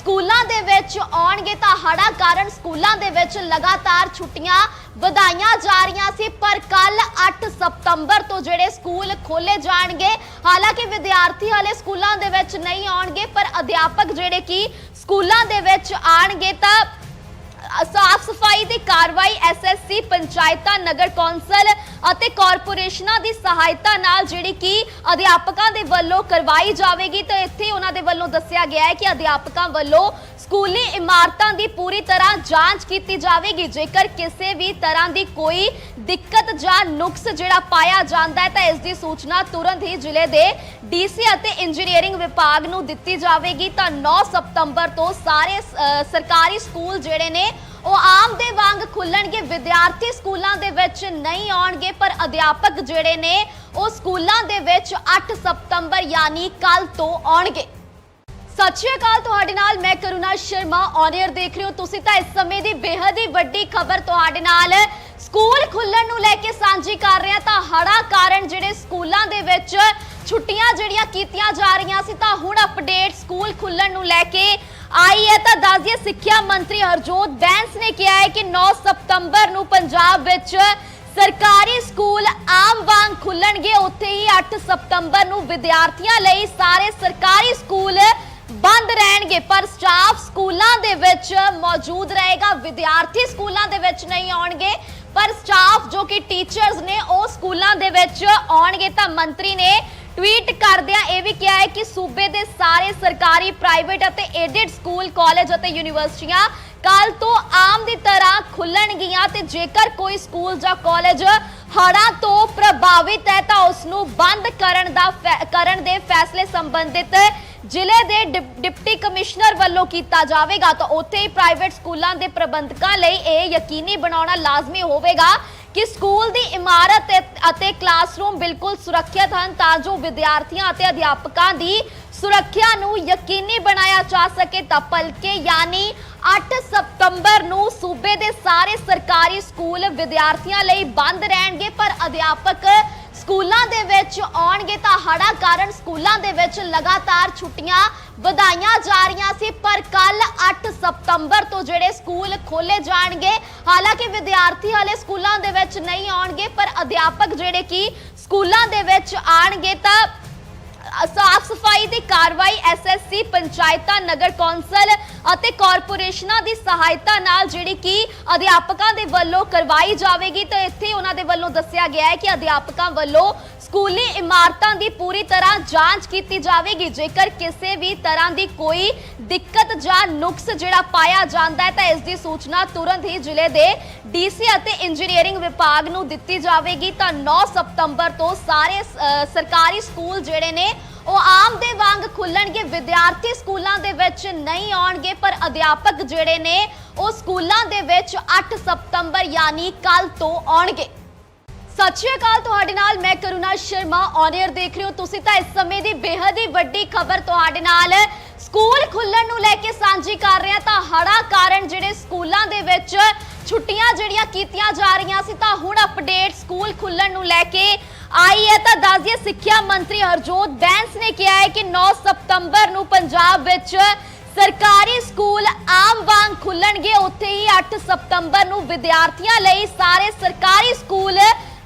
ਸਕੂਲਾਂ ਦੇ ਵਿੱਚ ਆਉਣਗੇ ਤਾਂ ਹੜਾ ਕਾਰਨ ਸਕੂਲਾਂ ਦੇ ਵਿੱਚ ਲਗਾਤਾਰ ਛੁੱਟੀਆਂ ਵਧਾਈਆਂ ਜਾ ਰਹੀਆਂ ਸੀ, ਪਰ ਕੱਲ 8 ਸਤੰਬਰ ਤੋਂ ਜਿਹੜੇ ਸਕੂਲ ਖੋਲੇ ਜਾਣਗੇ, ਹਾਲਾਂਕਿ ਵਿਦਿਆਰਥੀ ਹਾਲੇ ਸਕੂਲਾਂ ਦੇ ਵਿੱਚ ਨਹੀਂ ਆਉਣਗੇ, ਪਰ ਅਧਿਆਪਕ ਜਿਹੜੇ ਕਿ ਸਕੂਲਾਂ ਦੇ ਵਿੱਚ ਆਣਗੇ ਤਾਂ ਸਾਫ਼ ਸਫ਼ਾਈ ਦੀ ਕਾਰਵਾਈ ਐਸਐਸਸੀ ਪੰਚਾਇਤਾਂ, ਨਗਰ ਕੌਂਸਲ ਅਤੇ ਕਾਰਪੋਰੇਸ਼ਨਾਂ ਦੀ ਸਹਾਇਤਾ ਨਾਲ ਜਿਹੜੀ ਕਿ ਅਧਿਆਪਕਾਂ ਦੇ ਵੱਲੋਂ ਕਰਵਾਈ ਜਾਵੇਗੀ, ਤਾਂ ਇੱਥੇ ਉਹਨਾਂ ਦੇ ਵੱਲੋਂ ਦੱਸਿਆ ਗਿਆ ਹੈ ਕਿ ਅਧਿਆਪਕਾਂ ਵੱਲੋਂ ਸਕੂਲੀ ਇਮਾਰਤਾਂ ਦੀ ਪੂਰੀ ਤਰ੍ਹਾਂ ਜਾਂਚ ਕੀਤੀ ਜਾਵੇਗੀ। ਜੇਕਰ ਕਿਸੇ ਵੀ ਤਰ੍ਹਾਂ ਦੀ ਕੋਈ ਦਿੱਕਤ ਜਾਂ ਨੁਕਸ ਜਿਹੜਾ ਪਾਇਆ ਜਾਂਦਾ ਹੈ, ਤਾਂ ਇਸ ਦੀ ਸੂਚਨਾ ਤੁਰੰਤ ਹੀ ਜ਼ਿਲ੍ਹੇ ਦੇ ਡੀਸੀ ਅਤੇ ਇੰਜੀਨੀਅਰਿੰਗ ਵਿਭਾਗ ਨੂੰ ਦਿੱਤੀ ਜਾਵੇਗੀ। ਤਾਂ 9 ਸਤੰਬਰ ਤੋਂ ਸਾਰੇ ਸਰਕਾਰੀ ਸਕੂਲ ਜਿਹੜੇ ਨੇ ਉਹ ਆਮ ਦੇ ਵਾਂਗ ਖੁੱਲਣਗੇ, ਵਿਦਿਆਰਥੀ ਸਕੂਲਾਂ ਦੇ ਵਿੱਚ ਨਹੀਂ ਆਉਣਗੇ, ਪਰ ਅਧਿਆਪਕ ਜਿਹੜੇ ਨੇ, ਉਹ ਸਕੂਲਾਂ ਦੇ ਵਿੱਚ 8 ਸਤੰਬਰ ਯਾਨੀ ਕੱਲ ਤੋਂ ਆਉਣਗੇ। ਸਤਿ ਸ਼੍ਰੀ ਅਕਾਲ, ਤੁਹਾਡੇ ਨਾਲ ਮੈਂ ਕਰੁਣਾ ਸ਼ਰਮਾ ਔਨੀਅਰ ਦੇਖ ਰਹੇ ਹੋ ਤੁਸੀਂ ਤਾਂ ਇਸ ਸਮੇਂ ਦੀ ਬੇहद ਹੀ ਵੱਡੀ ਖਬਰ ਤੁਹਾਡੇ ਨਾਲ। ਸਕੂਲ ਖੁੱਲਣ ਨੂੰ ਲੈ ਕੇ ਸਾਂਝੀ ਕਰ ਰਹੇ ਹਾਂ ਤਾਂ ਹੜਾ ਕਾਰਨ ਜਿਹੜੇ ਸਕੂਲਾਂ ਦੇ ਵਿੱਚ ਛੁੱਟੀਆਂ ਜਿਹੜੀਆਂ ਕੀਤੀਆਂ ਜਾ ਰਹੀਆਂ ਸੀ, ਤਾਂ ਹੁਣ ਅਪਡੇਟ ਸਕੂਲ ਖੁੱਲਣ ਨੂੰ ਲੈ ਕੇ ਆਈ ਹੈ ਤਾਂ ਦੱਸ ਸਿੱਖਿਆ ਮੰਤਰੀ ਹਰਜੋਤ ਬੈਂਸ ਨੇ ਕਿਹਾ ਹੈ ਕਿ 9 ਸਤੰਬਰ ਨੂੰ ਪੰਜਾਬ ਵਿੱਚ ਸਰਕਾਰੀ ਸਕੂਲ ਆਮ ਵਾਂਗ ਖੁੱਲਣਗੇ। ਉੱਥੇ ਹੀ 8 ਸਤੰਬਰ ਨੂੰ ਵਿਦਿਆਰਥੀਆਂ ਲਈ ਸਾਰੇ ਸਰਕਾਰੀ ਸਕੂਲ ਬੰਦ ਰਹਿਣਗੇ। ਪਰ ਸਟਾਫ ਸਕੂਲਾਂ ਦੇ ਵਿੱਚ ਮੌਜੂਦ ਰਹੇਗਾ। ਵਿਦਿਆਰਥੀ ਸਕੂਲਾਂ ਦੇ ਵਿੱਚ ਨਹੀਂ ਆਉਣਗੇ, ਪਰ ਸਟਾਫ ਜੋ ਕਿ ਟੀਚਰਸ ਨੇ ਉਹ ਸਕੂਲਾਂ ਦੇ ਵਿੱਚ ਆਉਣਗੇ ਤਾਂ ਮੰਤਰੀ ਨੇ ਟਵੀਟ ਕਰਦਿਆਂ ਇਹ ਵੀ ਕਿਹਾ ਹੈ ਕਿ ਸੂਬੇ ਦੇ ਸਾਰੇ ਸਰਕਾਰੀ, ਪ੍ਰਾਈਵੇਟ ਅਤੇ ਏਡਡ ਸਕੂਲ ਕਾਲਜ ਅਤੇ ਯੂਨੀਵਰਸਿਟੀਆਂ ਕੱਲ ਤੋਂ ਆਮ ਦੀ ਤਰ੍ਹਾਂ ਖੁੱਲਣਗੀਆਂ ਤੇ ਜੇਕਰ ਕੋਈ ਸਕੂਲ ਜਾਂ ਕਾਲਜ ਹੜ੍ਹਾਂ ਤੋਂ ਪ੍ਰਭਾਵਿਤ ਹੈ ਤਾਂ ਉਸ ਨੂੰ ਬੰਦ ਕਰਨ ਦਾ ਫੈ- ਕਰਨ ਦੇ ਫੈਸਲੇ ਸੰਬੰਧਿਤ ਜ਼ਿਲ੍ਹੇ ਦੇ ਡਿਪ- ਡਿਪਟੀ ਕਮਿਸ਼ਨਰ ਵੱਲੋਂ ਕੀਤਾ ਜਾਵੇਗਾ। ਤਾਂ ਉੱਥੇ ਹੀ ਪ੍ਰਾਈਵੇਟ ਸਕੂਲਾਂ ਦੇ ਪ੍ਰਬੰਧਕਾਂ ਲਈ ਇਹ ਯਕੀਨੀ ਬਣਾਉਣਾ ਲਾਜ਼ਮੀ ਹੋਵੇਗਾ ਕਿ ਸਕੂਲ ਦੀ ਇਮਾਰਤ ਅਤੇ ਕਲਾਸਰੂਮ ਬਿਲਕੁਲ ਸੁਰੱਖਿਅਤ ਹਨ ਤਾਂ ਜੋ ਵਿਦਿਆਰਥੀਆਂ ਅਤੇ ਅਧਿਆਪਕਾਂ ਦੀ ਸੁਰੱਖਿਆ ਨੂੰ ਯਕੀਨੀ ਬਣਾਇਆ ਜਾ ਸਕੇ ਤਾਂ ਭਲਕੇ ਯਾਨੀ 8 ਸਤੰਬਰ ਨੂੰ ਸੂਬੇ ਦੇ ਸਾਰੇ ਸਰਕਾਰੀ ਸਕੂਲ ਵਿਦਿਆਰਥੀਆਂ ਲਈ ਬੰਦ ਰਹਿਣਗੇ, ਪਰ ਅਧਿਆਪਕ ਸਕੂਲਾਂ ਦੇ ਵਿੱਚ ਆਉਣਗੇ ਤਾਂ ਹੜਾ ਕਾਰਨ ਸਕੂਲਾਂ ਦੇ ਵਿੱਚ ਲਗਾਤਾਰ ਛੁੱਟੀਆਂ ਵਧਾਈਆਂ ਜਾ ਰਹੀਆਂ ਸੀ, ਪਰ ਕੱਲ 8 ਸਤੰਬਰ ਤੋਂ ਜਿਹੜੇ ਸਕੂਲ ਖੋਲੇ ਜਾਣਗੇ, ਹਾਲਾਂਕਿ ਵਿਦਿਆਰਥੀ ਹਾਲੇ ਸਕੂਲਾਂ ਦੇ ਵਿੱਚ ਨਹੀਂ ਆਉਣਗੇ, ਪਰ ਅਧਿਆਪਕ ਜਿਹੜੇ ਕਿ ਸਕੂਲਾਂ ਦੇ ਵਿੱਚ ਆਣਗੇ ਤਾਂ ਸਾਫ਼ ਸਫ਼ਾਈ ਦੀ ਕਾਰਵਾਈ ਐਸਐਸਸੀ ਪੰਚਾਇਤਾਂ, ਨਗਰ ਕੌਂਸਲ ਅਤੇ ਕਾਰਪੋਰੇਸ਼ਨਾਂ ਦੀ ਸਹਾਇਤਾ ਨਾਲ ਜਿਹੜੀ ਕਿ ਅਧਿਆਪਕਾਂ ਦੇ ਵੱਲੋਂ ਕਰਵਾਈ ਜਾਵੇਗੀ। ਤਾਂ ਇੱਥੇ ਉਹਨਾਂ ਦੇ ਵੱਲੋਂ ਦੱਸਿਆ ਗਿਆ ਹੈ ਕਿ ਅਧਿਆਪਕਾਂ ਵੱਲੋਂ ਸਕੂਲੀ ਇਮਾਰਤਾਂ ਦੀ ਪੂਰੀ ਤਰ੍ਹਾਂ ਜਾਂਚ ਕੀਤੀ ਜਾਵੇਗੀ। ਜੇਕਰ ਕਿਸੇ ਵੀ ਤਰ੍ਹਾਂ ਦੀ ਕੋਈ ਦਿੱਕਤ ਜਾਂ ਨੁਕਸ ਜਿਹੜਾ ਪਾਇਆ ਜਾਂਦਾ ਹੈ, ਤਾਂ ਇਸ ਦੀ ਸੂਚਨਾ ਤੁਰੰਤ ਹੀ ਜ਼ਿਲ੍ਹੇ ਦੇ ਡੀਸੀ ਅਤੇ ਇੰਜੀਨੀਅਰਿੰਗ ਵਿਭਾਗ ਨੂੰ ਦਿੱਤੀ ਜਾਵੇਗੀ। ਤਾਂ 9 ਸਤੰਬਰ ਤੋਂ ਸਾਰੇ ਸਰਕਾਰੀ ਸਕੂਲ ਜਿਹੜੇ ਨੇ, ਉਹ ਆਮ ਦੇ ਵਾਂਗ ਖੁੱਲਣਗੇ। ਵਿਦਿਆਰਥੀ ਸਕੂਲਾਂ ਦੇ ਵਿੱਚ ਨਹੀਂ ਆਉਣਗੇ, ਪਰ ਅਧਿਆਪਕ ਜਿਹੜੇ ਨੇ, ਉਹ ਸਕੂਲਾਂ ਦੇ ਵਿੱਚ 8 ਸਤੰਬਰ ਯਾਨੀ ਕੱਲ ਤੋਂ ਆਉਣਗੇ। ਸਤਿ ਸ਼੍ਰੀ ਅਕਾਲ ਤੁਹਾਡੇ ਨਾਲ, ਮੈਂ ਕਰੁਣਾ ਸ਼ਰਮਾ ਔਨੀਅਰ ਦੇਖ ਰਹੇ ਹੋ ਤੁਸੀਂ ਤਾਂ ਇਸ ਸਮੇਂ ਦੀ ਬੇहद ਹੀ ਵੱਡੀ ਖਬਰ ਤੁਹਾਡੇ ਨਾਲ। ਸਕੂਲ ਖੁੱਲਣ ਨੂੰ ਲੈ ਕੇ ਸਾਂਝੀ ਕਰ ਰਹੇ ਹਾਂ ਤਾਂ ਹੜਾ ਕਾਰਨ ਜਿਹੜੇ ਸਕੂਲਾਂ ਦੇ ਵਿੱਚ ਛੁੱਟੀਆਂ ਜਿਹੜੀਆਂ ਕੀਤੀਆਂ ਜਾ ਰਹੀਆਂ ਸੀ, ਤਾਂ ਹੁਣ ਅਪਡੇਟ ਸਕੂਲ ਖੁੱਲਣ ਨੂੰ ਲੈ ਕੇ ਆਈ ਹੈ। ਤਾਂ ਦੱਸ ਸਿੱਖਿਆ ਮੰਤਰੀ ਹਰਜੋਤ ਬੈਂਸ ਨੇ ਕਿਹਾ ਹੈ ਕਿ 9 ਸਤੰਬਰ ਨੂੰ ਪੰਜਾਬ ਵਿੱਚ ਸਰਕਾਰੀ ਸਕੂਲ ਆਮ ਵਾਂਗ ਖੁੱਲਣਗੇ। ਉੱਥੇ ਹੀ 8 ਸਤੰਬਰ ਨੂੰ ਵਿਦਿਆਰਥੀਆਂ ਲਈ ਸਾਰੇ ਸਰਕਾਰੀ ਸਕੂਲ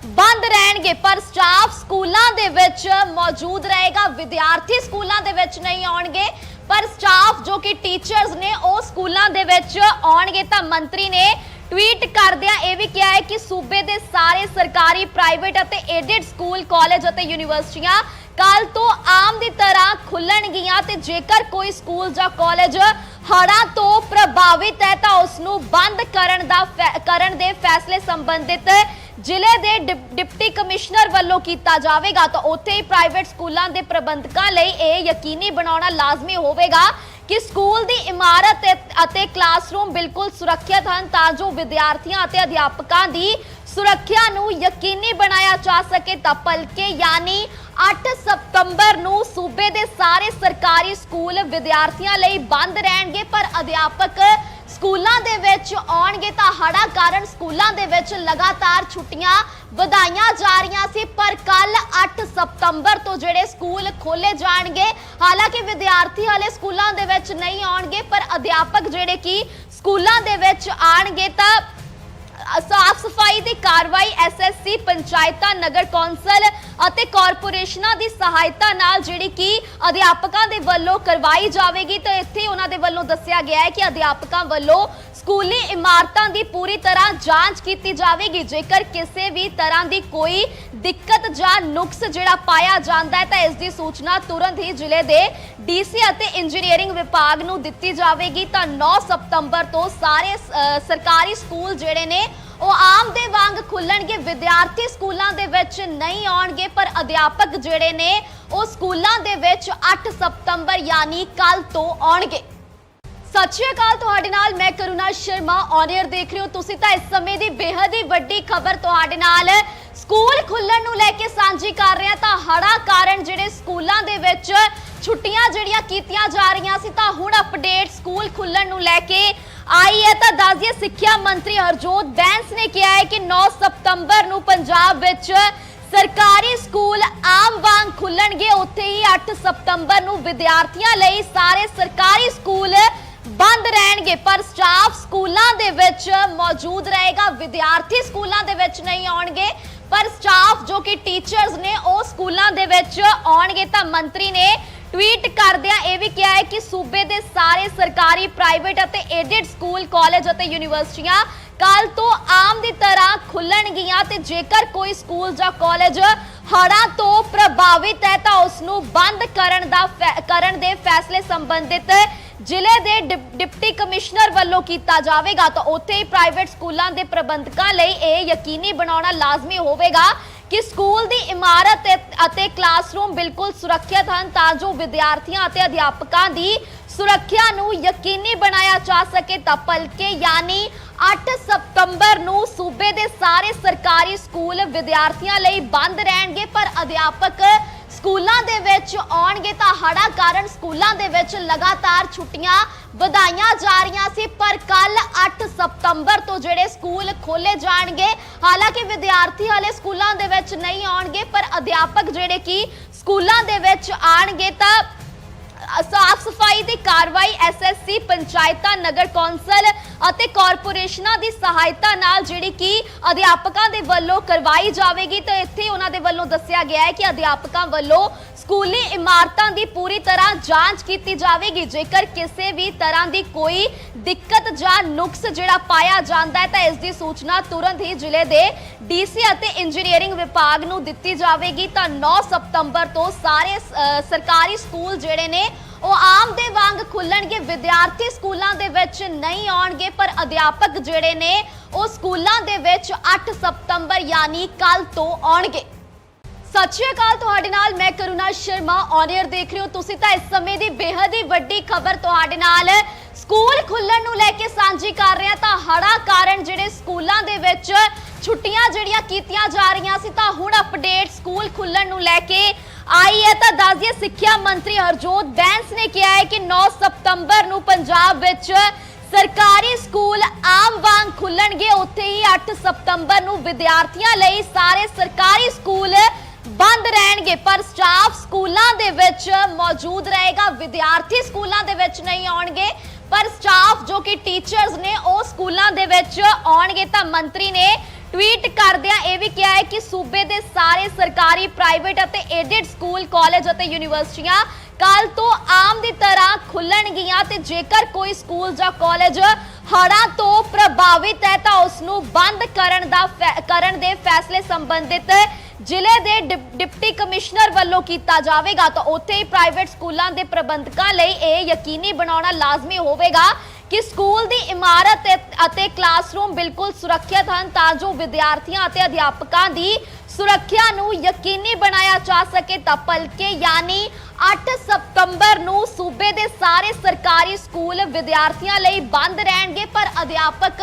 ਬੰਦ ਰਹਿਣਗੇ, ਪਰ ਸਟਾਫ ਸਕੂਲਾਂ ਦੇ ਵਿੱਚ ਮੌਜੂਦ ਰਹੇਗਾ। ਵਿਦਿਆਰਥੀ ਸਕੂਲਾਂ ਦੇ ਵਿੱਚ ਨਹੀਂ ਆਉਣਗੇ, ਪਰ ਸਟਾਫ ਜੋ ਕਿ ਟੀਚਰਸ ਨੇ, ਉਹ ਸਕੂਲਾਂ ਦੇ ਵਿੱਚ ਆਉਣਗੇ। ਤਾਂ ਮੰਤਰੀ ਨੇ ਟਵੀਟ ਕਰਦਿਆਂ ਇਹ ਵੀ ਕਿਹਾ ਹੈ ਕਿ ਸੂਬੇ ਦੇ ਸਾਰੇ ਸਰਕਾਰੀ ਪ੍ਰਾਈਵੇਟ ਅਤੇ ਏਡਡ ਸਕੂਲ ਕਾਲਜ ਅਤੇ ਯੂਨੀਵਰਸਿਟੀਆਂ ਕੱਲ ਤੋਂ ਆਮ ਦੀ ਤਰ੍ਹਾਂ ਖੁੱਲਣਗੀਆਂ ਤੇ ਜੇਕਰ ਕੋਈ ਸਕੂਲ ਜਾਂ ਕਾਲਜ ਹੜ੍ਹਾਂ ਤੋਂ ਪ੍ਰਭਾਵਿਤ ਹੈ ਤਾਂ ਉਸ ਨੂੰ ਬੰਦ ਕਰਨ ਦਾ ਕਰਨ ਦੇ ਫੈਸਲੇ ਸੰਬੰਧਿਤ ਜ਼ਿਲ੍ਹੇ ਦੇ ਡਿਪਟੀ ਕਮਿਸ਼ਨਰ ਵੱਲੋਂ ਕੀਤਾ ਜਾਵੇਗਾ ਤਾਂ ਉੱਥੇ ਹੀ ਪ੍ਰਾਈਵੇਟ ਸਕੂਲਾਂ ਦੇ ਪ੍ਰਬੰਧਕਾਂ ਲਈ ਇਹ ਯਕੀਨੀ ਬਣਾਉਣਾ ਲਾਜ਼ਮੀ ਹੋਵੇਗਾ ਕਿ ਸਕੂਲ ਦੀ ਇਮਾਰਤ ਅਤੇ ਕਲਾਸਰੂਮ ਬਿਲਕੁਲ ਸੁਰੱਖਿਅਤ ਹਨ ਤਾਂ ਜੋ ਵਿਦਿਆਰਥੀਆਂ ਅਤੇ ਅਧਿਆਪਕਾਂ ਦੀ ਸੁਰੱਖਿਆ ਨੂੰ ਯਕੀਨੀ ਬਣਾਇਆ ਜਾ ਸਕੇ ਤਾਂ ਭਲਕੇ ਯਾਨੀ 8 ਸਤੰਬਰ ਨੂੰ ਸੂਬੇ ਦੇ ਸਾਰੇ ਸਰਕਾਰੀ ਸਕੂਲ ਵਿਦਿਆਰਥੀਆਂ ਲਈ ਬੰਦ ਰਹਿਣਗੇ ਪਰ ਅਧਿਆਪਕ ਸਕੂਲਾਂ ਦੇ ਵਿੱਚ ਆਉਣਗੇ ਤਾਂ ਹੜਾ ਕਾਰਨ ਸਕੂਲਾਂ ਦੇ ਵਿੱਚ ਲਗਾਤਾਰ ਛੁੱਟੀਆਂ ਵਧਾਈਆਂ ਜਾ ਰਹੀਆਂ ਸੀ, ਪਰ ਕੱਲ 8 ਸਤੰਬਰ ਤੋਂ ਜਿਹੜੇ ਸਕੂਲ ਖੋਲੇ ਜਾਣਗੇ, ਹਾਲਾਂਕਿ ਵਿਦਿਆਰਥੀ ਹਾਲੇ ਸਕੂਲਾਂ ਦੇ ਵਿੱਚ ਨਹੀਂ ਆਉਣਗੇ, ਪਰ ਅਧਿਆਪਕ ਜਿਹੜੇ ਕਿ ਸਕੂਲਾਂ ਦੇ ਵਿੱਚ ਆਣਗੇ ਤਾਂ ਸਾਫ਼ ਸਫ਼ਾਈ ਦੀ ਕਾਰਵਾਈ ਐਸਐਸਸੀ ਪੰਚਾਇਤਾਂ, ਨਗਰ ਕੌਂਸਲ ਅਤੇ ਕਾਰਪੋਰੇਸ਼ਨਾਂ ਦੀ ਸਹਾਇਤਾ ਨਾਲ ਜਿਹੜੀ ਕਿ ਅਧਿਆਪਕਾਂ ਦੇ ਵੱਲੋਂ ਕਰਵਾਈ ਜਾਵੇਗੀ। ਤਾਂ ਇੱਥੇ ਉਹਨਾਂ ਦੇ ਵੱਲੋਂ ਦੱਸਿਆ ਗਿਆ ਹੈ ਕਿ ਅਧਿਆਪਕਾਂ ਵੱਲੋਂ ਸਕੂਲੀ ਇਮਾਰਤਾਂ ਦੀ ਪੂਰੀ ਤਰ੍ਹਾਂ ਜਾਂਚ ਕੀਤੀ ਜਾਵੇਗੀ। ਜੇਕਰ ਕਿਸੇ ਵੀ ਤਰ੍ਹਾਂ ਦੀ ਕੋਈ ਦਿੱਕਤ ਜਾਂ ਨੁਕਸ ਜਿਹੜਾ ਪਾਇਆ ਜਾਂਦਾ ਹੈ, ਤਾਂ ਇਸ ਦੀ ਸੂਚਨਾ ਤੁਰੰਤ ਹੀ ਜ਼ਿਲ੍ਹੇ ਦੇ ਡੀਸੀ ਅਤੇ ਇੰਜੀਨੀਅਰਿੰਗ ਵਿਭਾਗ ਨੂੰ ਦਿੱਤੀ ਜਾਵੇਗੀ। ਤਾਂ 9 ਸਤੰਬਰ ਤੋਂ ਸਾਰੇ ਸਰਕਾਰੀ ਸਕੂਲ ਜਿਹੜੇ ਨੇ, ਉਹ ਆਮ ਦੇ ਵਾਂਗ ਖੁੱਲਣਗੇ। ਵਿਦਿਆਰਥੀ ਸਕੂਲਾਂ ਦੇ ਵਿੱਚ ਨਹੀਂ ਆਉਣਗੇ, ਪਰ ਅਧਿਆਪਕ ਜਿਹੜੇ ਨੇ, ਉਹ ਸਕੂਲਾਂ ਦੇ ਵਿੱਚ 8 ਸਤੰਬਰ ਯਾਨੀ ਕੱਲ ਤੋਂ ਆਉਣਗੇ। ਸਤਿ ਸ਼੍ਰੀ ਅਕਾਲ ਤੁਹਾਡੇ ਨਾਲ, ਮੈਂ ਕਰੁਣਾ ਸ਼ਰਮਾ ਔਨੀਅਰ ਦੇਖ ਰਹੇ ਹੋ। ਤੁਸੀਂ ਤਾਂ ਇਸ ਸਮੇਂ ਦੀ ਬੇहद ਹੀ ਵੱਡੀ ਖਬਰ ਤੁਹਾਡੇ ਨਾਲ। ਸਕੂਲ ਖੁੱਲਣ ਨੂੰ ਲੈ ਕੇ ਸਾਂਝੀ ਕਰ ਰਹੇ ਹਾਂ ਤਾਂ ਹੜਾ ਕਾਰਨ ਜਿਹੜੇ ਸਕੂਲਾਂ ਦੇ ਵਿੱਚ ਛੁੱਟੀਆਂ ਜਿਹੜੀਆਂ ਕੀਤੀਆਂ ਜਾ ਰਹੀਆਂ ਸੀ, ਤਾਂ ਹੁਣ ਅਪਡੇਟ ਸਕੂਲ ਖੁੱਲਣ ਨੂੰ ਲੈ ਕੇ ਆਈ ਹੈ। ਤਾਂ ਦੱਸਦੀਏ, ਸਿੱਖਿਆ ਮੰਤਰੀ ਹਰਜੋਤ ਬੈਂਸ ਨੇ ਕਿਹਾ ਹੈ ਕਿ 9 ਸਤੰਬਰ ਨੂੰ ਪੰਜਾਬ ਵਿੱਚ ਸਰਕਾਰੀ ਸਕੂਲ ਆਮ ਵਾਂਗ ਖੁੱਲਣਗੇ। ਉੱਥੇ ਹੀ 8 ਸਤੰਬਰ ਨੂੰ ਵਿਦਿਆਰਥੀਆਂ ਲਈ ਸਾਰੇ ਸਰਕਾਰੀ ਸਕੂਲ ਬੰਦ ਰਹਿਣਗੇ, ਪਰ ਸਟਾਫ ਸਕੂਲਾਂ ਦੇ ਵਿੱਚ ਮੌਜੂਦ ਰਹੇਗਾ। ਵਿਦਿਆਰਥੀ ਸਕੂਲਾਂ ਦੇ ਵਿੱਚ ਨਹੀਂ ਆਉਣਗੇ, ਪਰ ਸਟਾਫ ਜੋ ਕਿ ਟੀਚਰਸ ਨੇ, ਉਹ ਸਕੂਲਾਂ ਦੇ ਵਿੱਚ ਆਉਣਗੇ। ਤਾਂ ਮੰਤਰੀ ਨੇ ਟਵੀਟ ਕਰਦਿਆਂ ਇਹ ਵੀ ਕਿਹਾ ਹੈ ਕਿ ਸੂਬੇ ਦੇ ਸਾਰੇ ਸਰਕਾਰੀ ਪ੍ਰਾਈਵੇਟ ਅਤੇ ਏਡਿਡ ਸਕੂਲ ਕਾਲਜ ਅਤੇ ਯੂਨੀਵਰਸਿਟੀਆਂ ਕੱਲ ਤੋਂ ਆਮ ਦੀ ਤਰ੍ਹਾਂ ਖੁੱਲਣਗੀਆਂ ਤੇ ਜੇਕਰ ਕੋਈ ਸਕੂਲ ਜਾਂ ਕਾਲਜ ਹੜ੍ਹਾਂ ਤੋਂ ਪ੍ਰਭਾਵਿਤ ਹੈ ਤਾਂ ਉਸ ਨੂੰ ਬੰਦ ਕਰਨ ਦਾ ਫੈ- ਕਰਨ ਦੇ ਫੈਸਲੇ ਸੰਬੰਧਿਤ ਜ਼ਿਲ੍ਹੇ ਦੇ ਡਿਪਟੀ ਕਮਿਸ਼ਨਰ ਵੱਲੋਂ ਕੀਤਾ ਜਾਵੇਗਾ ਤਾਂ ਉੱਥੇ ਹੀ ਪ੍ਰਾਈਵੇਟ ਸਕੂਲਾਂ ਦੇ ਪ੍ਰਬੰਧਕਾਂ ਲਈ ਇਹ ਯਕੀਨੀ ਬਣਾਉਣਾ ਲਾਜ਼ਮੀ ਹੋਵੇਗਾ ਕਿ ਸਕੂਲ ਦੀ ਇਮਾਰਤ ਅਤੇ ਕਲਾਸਰੂਮ ਬਿਲਕੁਲ ਸੁਰੱਖਿਅਤ ਹਨ ਤਾਂ ਜੋ ਵਿਦਿਆਰਥੀਆਂ ਅਤੇ ਅਧਿਆਪਕਾਂ ਦੀ ਸੁਰੱਖਿਆ ਨੂੰ ਯਕੀਨੀ ਬਣਾਇਆ ਜਾ ਸਕੇ ਤਾਂ ਭਲਕੇ ਯਾਨੀ 8 ਸਤੰਬਰ ਨੂੰ ਸੂਬੇ ਦੇ ਸਾਰੇ ਸਰਕਾਰੀ ਸਕੂਲ ਵਿਦਿਆਰਥੀਆਂ ਲਈ ਬੰਦ ਰਹਿਣਗੇ ਪਰ ਅਧਿਆਪਕ ਸਕੂਲਾਂ ਦੇ ਵਿੱਚ ਆਉਣਗੇ ਤਾਂ ਹੜਾ ਕਾਰਨ ਸਕੂਲਾਂ ਦੇ ਵਿੱਚ ਲਗਾਤਾਰ ਛੁੱਟੀਆਂ ਵਧਾਈਆਂ ਜਾ ਰਹੀਆਂ ਸੀ, ਪਰ ਕੱਲ 8 ਸਤੰਬਰ ਤੋਂ ਜਿਹੜੇ ਸਕੂਲ ਖੋਲੇ ਜਾਣਗੇ, ਹਾਲਾਂਕਿ ਵਿਦਿਆਰਥੀ ਹਾਲੇ ਸਕੂਲਾਂ ਦੇ ਵਿੱਚ ਨਹੀਂ ਆਉਣਗੇ, ਪਰ ਅਧਿਆਪਕ ਜਿਹੜੇ ਕਿ ਸਕੂਲਾਂ ਦੇ ਵਿੱਚ ਆਣਗੇ ਤਾਂ ਸਾਫ਼ ਸਫ਼ਾਈ ਦੀ ਕਾਰਵਾਈ ਐਸਐਸਸੀ ਪੰਚਾਇਤਾਂ, ਨਗਰ ਕੌਂਸਲ ਅਤੇ ਕਾਰਪੋਰੇਸ਼ਨਾਂ ਦੀ ਸਹਾਇਤਾ ਨਾਲ ਜਿਹੜੀ ਕਿ ਅਧਿਆਪਕਾਂ ਦੇ ਵੱਲੋਂ ਕਰਵਾਈ ਜਾਵੇਗੀ, ਤੇ ਇੱਥੇ ਉਹਨਾਂ ਦੇ ਵੱਲੋਂ ਦੱਸਿਆ ਗਿਆ ਹੈ ਕਿ ਅਧਿਆਪਕਾਂ ਵੱਲੋਂ ਸਕੂਲੀ ਇਮਾਰਤਾਂ ਦੀ ਪੂਰੀ ਤਰ੍ਹਾਂ ਜਾਂਚ ਕੀਤੀ ਜਾਵੇਗੀ। ਜੇਕਰ ਕਿਸੇ ਵੀ ਤਰ੍ਹਾਂ ਦੀ ਕੋਈ ਦਿੱਕਤ ਜਾਂ ਨੁਕਸ ਜਿਹੜਾ ਪਾਇਆ ਜਾਂਦਾ ਹੈ, ਤਾਂ ਇਸ ਦੀ ਸੂਚਨਾ ਤੁਰੰਤ ਹੀ ਜ਼ਿਲ੍ਹੇ ਦੇ ਡੀਸੀ ਅਤੇ ਇੰਜੀਨੀਅਰਿੰਗ ਵਿਭਾਗ ਨੂੰ ਦਿੱਤੀ ਜਾਵੇਗੀ। ਤਾਂ 9 ਸਤੰਬਰ ਤੋਂ ਸਾਰੇ ਸਰਕਾਰੀ ਸਕੂਲ ਜਿਹੜੇ ਨੇ ਉਹ ਆਮ ਦੇ ਵਾਂਗ ਖੁੱਲਣਗੇ, ਵਿਦਿਆਰਥੀ ਸਕੂਲਾਂ ਦੇ ਵਿੱਚ ਨਹੀਂ ਆਉਣਗੇ, ਪਰ ਅਧਿਆਪਕ ਜਿਹੜੇ ਨੇ, ਉਹ ਸਕੂਲਾਂ ਦੇ ਵਿੱਚ 8 ਸਤੰਬਰ ਯਾਨੀ ਕੱਲ ਤੋਂ ਆਉਣਗੇ। ਸਤਿ ਸ਼੍ਰੀ ਅਕਾਲ, ਤੁਹਾਡੇ ਨਾਲ ਮੈਂ ਕਰੁਣਾ ਸ਼ਰਮਾ ਔਨੀਅਰ ਦੇਖ ਰਹੇ ਹੋ। ਤੁਸੀਂ ਤਾਂ ਇਸ ਸਮੇਂ ਦੀ ਬੇहद ਹੀ ਵੱਡੀ ਖਬਰ ਤੁਹਾਡੇ ਨਾਲ ਸਕੂਲ ਖੁੱਲਣ ਨੂੰ ਲੈ ਕੇ ਸਾਂਝੀ ਕਰ ਰਹੇ। ਹਾਂ ਤਾਂ ਹੜਾ ਕਾਰਨ ਜਿਹੜੇ ਸਕੂਲਾਂ ਦੇ ਵਿੱਚ ਛੁੱਟੀਆਂ ਜਿਹੜੀਆਂ ਕੀਤੀਆਂ ਜਾ ਰਹੀਆਂ ਸੀ, ਤਾਂ ਹੁਣ ਅਪਡੇਟ ਸਕੂਲ ਖੁੱਲਣ ਨੂੰ ਲੈ ਕੇ ਆਈ ਹੈ ਤਾਂ ਦੱਸਦੀਏ ਸਿੱਖਿਆ ਮੰਤਰੀ ਹਰਜੋਤ ਬੈਂਸ ਨੇ ਕਿਹਾ ਹੈ ਕਿ 9 ਸਤੰਬਰ ਨੂੰ ਪੰਜਾਬ ਵਿੱਚ ਸਰਕਾਰੀ ਸਕੂਲ ਆਮ ਵਾਂਗ ਖੁੱਲਣਗੇ। ਉੱਥੇ ਹੀ 8 ਸਤੰਬਰ ਨੂੰ ਵਿਦਿਆਰਥੀਆਂ ਲਈ ਸਾਰੇ ਸਰਕਾਰੀ ਸਕੂਲ ਬੰਦ ਰਹਿਣਗੇ, ਪਰ ਸਟਾਫ ਸਕੂਲਾਂ ਦੇ ਵਿੱਚ ਮੌਜੂਦ ਰਹੇਗਾ। ਵਿਦਿਆਰਥੀ ਸਕੂਲਾਂ ਦੇ ਵਿੱਚ ਨਹੀਂ ਆਉਣਗੇ, ਪਰ ਸਟਾਫ ਜੋ ਕਿ ਟੀਚਰਸ ਨੇ ਉਹ ਸਕੂਲਾਂ ਦੇ ਵਿੱਚ ਆਉਣਗੇ ਤਾਂ ਮੰਤਰੀ ਨੇ ਟਵੀਟ ਕਰਦਿਆਂ ਇਹ ਵੀ ਕਿਹਾ ਹੈ ਕਿ ਸੂਬੇ ਦੇ ਸਾਰੇ ਸਰਕਾਰੀ, ਪ੍ਰਾਈਵੇਟ ਅਤੇ ਏਡਡ ਸਕੂਲ ਕਾਲਜ ਅਤੇ ਯੂਨੀਵਰਸਿਟੀਆਂ ਕੱਲ ਤੋਂ ਆਮ ਦੀ ਤਰ੍ਹਾਂ ਖੁੱਲਣਗੀਆਂ ਤੇ ਜੇਕਰ ਕੋਈ ਸਕੂਲ ਜਾਂ ਕਾਲਜ ਹੜ੍ਹਾਂ ਤੋਂ ਪ੍ਰਭਾਵਿਤ ਹੈ ਤਾਂ ਉਸ ਨੂੰ ਬੰਦ ਕਰਨ ਦਾ ਫੈ- ਕਰਨ ਦੇ ਫੈਸਲੇ ਸੰਬੰਧਿਤ ਜ਼ਿਲ੍ਹੇ ਦੇ ਡਿਪ- ਡਿਪਟੀ ਕਮਿਸ਼ਨਰ ਵੱਲੋਂ ਕੀਤਾ ਜਾਵੇਗਾ। ਤਾਂ ਉੱਥੇ ਹੀ ਪ੍ਰਾਈਵੇਟ ਸਕੂਲਾਂ ਦੇ ਪ੍ਰਬੰਧਕਾਂ ਲਈ ਇਹ ਯਕੀਨੀ ਬਣਾਉਣਾ ਲਾਜ਼ਮੀ ਹੋਵੇਗਾ ਕਿ ਸਕੂਲ ਦੀ ਇਮਾਰਤ ਅਤੇ ਕਲਾਸਰੂਮ ਬਿਲਕੁਲ ਸੁਰੱਖਿਅਤ ਹਨ ਤਾਂ ਜੋ ਵਿਦਿਆਰਥੀਆਂ ਅਤੇ ਅਧਿਆਪਕਾਂ ਦੀ ਸੁਰੱਖਿਆ ਨੂੰ ਯਕੀਨੀ ਬਣਾਇਆ ਜਾ ਸਕੇ ਤਾਂ ਭਲਕੇ ਯਾਨੀ 8 ਸਤੰਬਰ ਨੂੰ ਸੂਬੇ ਦੇ ਸਾਰੇ ਸਰਕਾਰੀ ਸਕੂਲ ਵਿਦਿਆਰਥੀਆਂ ਲਈ ਬੰਦ ਰਹਿਣਗੇ, ਪਰ ਅਧਿਆਪਕ